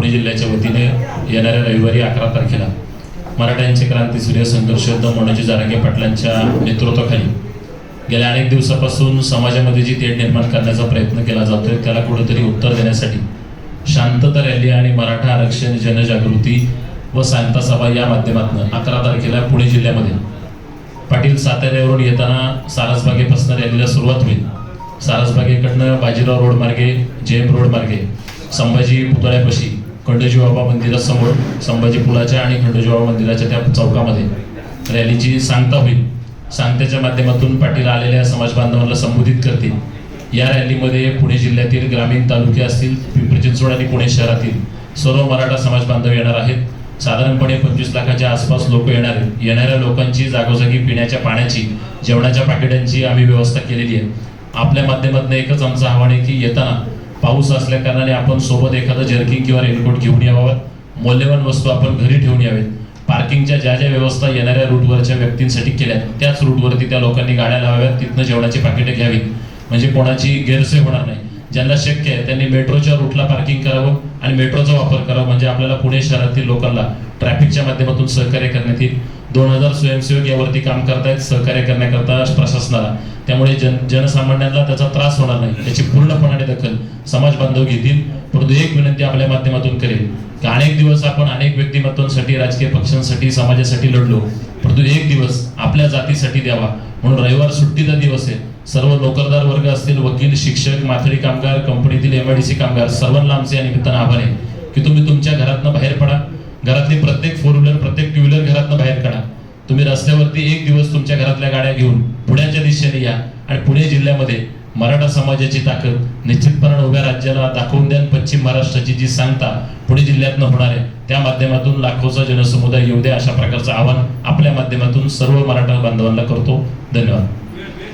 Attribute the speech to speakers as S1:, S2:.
S1: पुणे जिल्ह्याच्या वतीने येणाऱ्या रविवारी अकरा तारखेला मराठ्यांचे क्रांतीसूर्य संघर्ष योद्धा मनोजी जारंगे पाटलांच्या नेतृत्वाखाली गेल्या अनेक दिवसापासून समाजामध्ये जी तेढ निर्माण करण्याचा प्रयत्न केला जातोय त्याला कुठेतरी उत्तर देण्यासाठी शांतता रॅली आणि मराठा आरक्षण जनजागृती व शांता सभा या माध्यमातून अकरा तारखेला पुणे जिल्ह्यामध्ये. पाटील साताऱ्यावरून येताना सारसबागेपासून रॅलीला सुरुवात होईल. सारसबागेकडनं बाजीराव रोड मार्गे जेएम रोड मार्गे संभाजी पुतळ्यापाशी खंडोजी बाबा मंदिरासमोर संभाजी पुलाच्या आणि खंडोजी बाबा मंदिराच्या त्या चौकामध्ये रॅलीची सांगता होईल. सांगतेच्या माध्यमातून पाटील आलेल्या समाज बांधवांना संबोधित करतील. या रॅलीमध्ये पुणे जिल्ह्यातील ग्रामीण तालुके असतील पिंपरी चिंचवड आणि पुणे शहरातील सर्व मराठा समाज बांधव येणार आहेत. साधारणपणे पंचवीस लाखाच्या आसपास लोक येणार आहेत. येणाऱ्या लोकांची जागोजागी पिण्याच्या पाण्याची जेवणाच्या पाकिटांची आम्ही व्यवस्था केलेली आहे. आपल्या माध्यमातून एकच आमचं आव्हान आहे की येताना पाऊस असल्या कारणाने आपण सोबत एखादं जर्किंग किंवा रेनकोट घेऊन यावं. मौल्यवान वस्तू आपण घरी ठेवून यावेत. पार्किंगच्या ज्या ज्या व्यवस्था येणाऱ्या रूटवरच्या व्यक्तींसाठी केल्या त्याच रूटवरती त्या लोकांनी गाड्या लावाव्यात तिथनं जेवणाची पाकिटे घ्यावीत. म्हणजे कोणाची गैरसोय होणार नाही. ज्यांना शक्य आहे त्यांनी मेट्रोच्या रूटला पार्किंग करावं आणि मेट्रोचा वापर करावा. म्हणजे आपल्याला पुणे शहरातील लोकांना ट्रॅफिकच्या माध्यमातून सहकार्य करण्यात येईल. दोन हजार स्वयंसेवक यावरती काम करतायत सहकार्य करण्याकरता प्रशासनाला. त्यामुळे जन जनसामान्यांना त्याचा त्रास होणार नाही. याची पूर्णपणाने दखल समाज बांधव घेतील. परंतु एक विनंती आपल्या माध्यमातून करेल की अनेक दिवस आपण अनेक व्यक्तिमत्वांसाठी राजकीय पक्षांसाठी समाजासाठी लढलो. परंतु एक दिवस आपल्या जातीसाठी द्यावा. म्हणून रविवार सुट्टीचा दिवस आहे. सर्व नोकरदार वर्ग असतील वकील शिक्षक माथडी कामगार कंपनीतील एमआयडीसी कामगार सर्वांना आमचे या निमित्तानं आभार आहे की तुम्ही तुमच्या घरातनं बाहेर पडा. घरातली प्रत्येक फोर व्हीलर प्रत्येक टू व्हीलर तुम्ही रस्त्यावरती एक दिवस तुमच्या घरातल्या गाड्या घेऊन पुण्याच्या दिशेने या आणि पुणे जिल्ह्यामध्ये मराठा समाजाची ताकद निश्चितपणे उभ्या राज्याला दाखवून द्या पश्चिम महाराष्ट्राची जी सांगता पुणे जिल्ह्यातनं होणार आहे त्या माध्यमातून लाखोचा जनसमुदाय येऊ द्या अशा प्रकारचं आवाहन आपल्या माध्यमातून सर्व मराठा बांधवांना करतो. धन्यवाद.